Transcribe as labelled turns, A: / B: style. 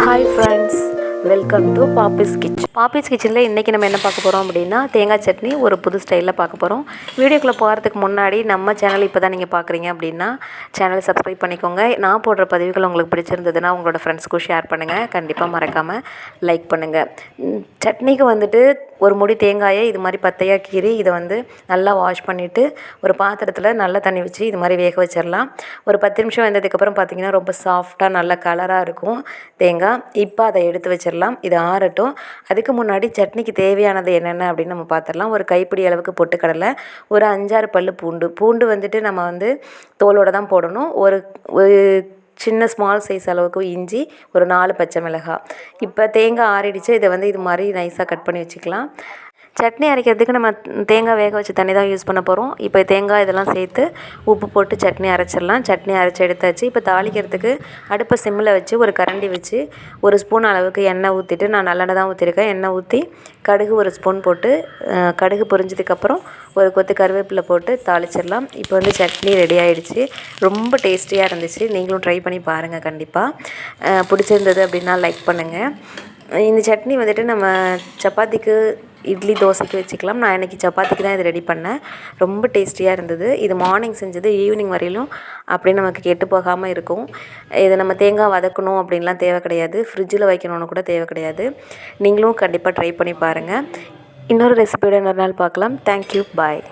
A: Hi friends welcome to Poppy's kitchen Poppy's கிச்சனில் இன்றைக்கி நம்ம என்ன பார்க்க போகிறோம் அப்படின்னா தேங்காய் சட்னி ஒரு புது ஸ்டைலில் பார்க்க போகிறோம் வீடியோக்குள்ளே போகிறதுக்கு முன்னாடி நம்ம சேனல் இப்போ தான் நீங்கள் பார்க்குறீங்க அப்படின்னா சேனலை சப்ஸ்கிரைப் பண்ணிக்கோங்க. நான் போடுற பதிவுகள் உங்களுக்கு பிடிச்சிருந்ததுன்னா உங்களோட ஃப்ரெண்ட்ஸ்க்கும் ஷேர் பண்ணுங்கள் கண்டிப்பாக மறக்காமல் லைக் பண்ணுங்கள் சட்னிக்கு வந்துட்டு ஒரு முடி தேங்காயை இது மாதிரி பத்தையாக கீறி இதை வந்து நல்லா வாஷ் பண்ணிவிட்டு ஒரு பாத்திரத்தில் நல்லா தண்ணி வச்சு இது மாதிரி வேக வச்சிடலாம் ஒரு பத்து நிமிஷம் வந்ததுக்கப்புறம் பார்த்திங்கன்னா ரொம்ப சாஃப்டாக நல்ல கலராக இருக்கும் தேங்காய். இப்போ அதை எடுத்து வச்சிடலாம் இது ஆறட்டும். அதுக்கு முன்னாடி சட்னிக்கு தேவையானது என்னென்ன அப்படின்னு நம்ம பார்த்துடலாம் ஒரு கைப்பிடி அளவுக்கு பொட்டுக்கடலை ஒரு அஞ்சாறு பல்லு பூண்டு. பூண்டு வந்துட்டு நம்ம வந்து தோலோட தான் போடணும். ஒரு ஒரு சின்ன ஸ்மால் சைஸ் அளவுக்கு இஞ்சி ஒரு நாலு பச்சை மிளகாய். இப்போ தேங்காய் ஆறிடுச்சு இதை வந்து இது மாதிரி நைஸாக கட் பண்ணி வச்சுக்கலாம். சட்னி அரைக்கிறதுக்கு நம்ம தேங்காய் வேக வச்ச தண்ணி தான் யூஸ் பண்ண போகிறோம் இப்போ தேங்காய் இதெல்லாம் சேர்த்து உப்பு போட்டு சட்னி அரைச்சிடலாம். சட்னி அரைச்சி எடுத்தாச்சு இப்போ தாளிக்கிறதுக்கு அடுப்பை சிம்மில் வச்சு ஒரு கரண்டி வச்சு ஒரு ஸ்பூன் அளவுக்கு எண்ணெய் ஊற்றிட்டு நான் நல்லெண்ணெய் தான் ஊற்றிருக்கேன் எண்ணெய் ஊற்றி கடுகு ஒரு ஸ்பூன் போட்டு கடுகு பொரிஞ்சதுக்கப்புறம் ஒரு கொத்து கருவேப்பிலை போட்டு தாளிச்சிடலாம். இப்போ வந்து சட்னி ரெடி ஆகிடுச்சு ரொம்ப டேஸ்டியாக இருந்துச்சு. நீங்களும் ட்ரை பண்ணி பாருங்கள் கண்டிப்பாக பிடிச்சிருந்தது அப்படின்னா லைக் பண்ணுங்கள் இந்த சட்னி வந்துட்டு நம்ம சப்பாத்திக்கு இட்லி தோசைக்கு வச்சுக்கலாம். நான் இன்றைக்கி சப்பாத்திக்கு தான் இது ரெடி பண்ணேன். ரொம்ப டேஸ்டியாக இருந்தது. இது மார்னிங் செஞ்சது ஈவினிங் வரையிலும் அப்படியே நமக்கு கெட்டு போகாமல் இருக்கும். இதை நம்ம தேங்காய் வதக்கணும் அப்படின்லாம் தேவை கிடையாது. ஃப்ரிட்ஜில் வைக்கணும்னு கூட தேவை கிடையாது. நீங்களும் கண்டிப்பாக ட்ரை பண்ணி பாருங்கள் இன்னொரு ரெசிபியோட இன்னொரு நாள் பார்க்கலாம். Thank you bye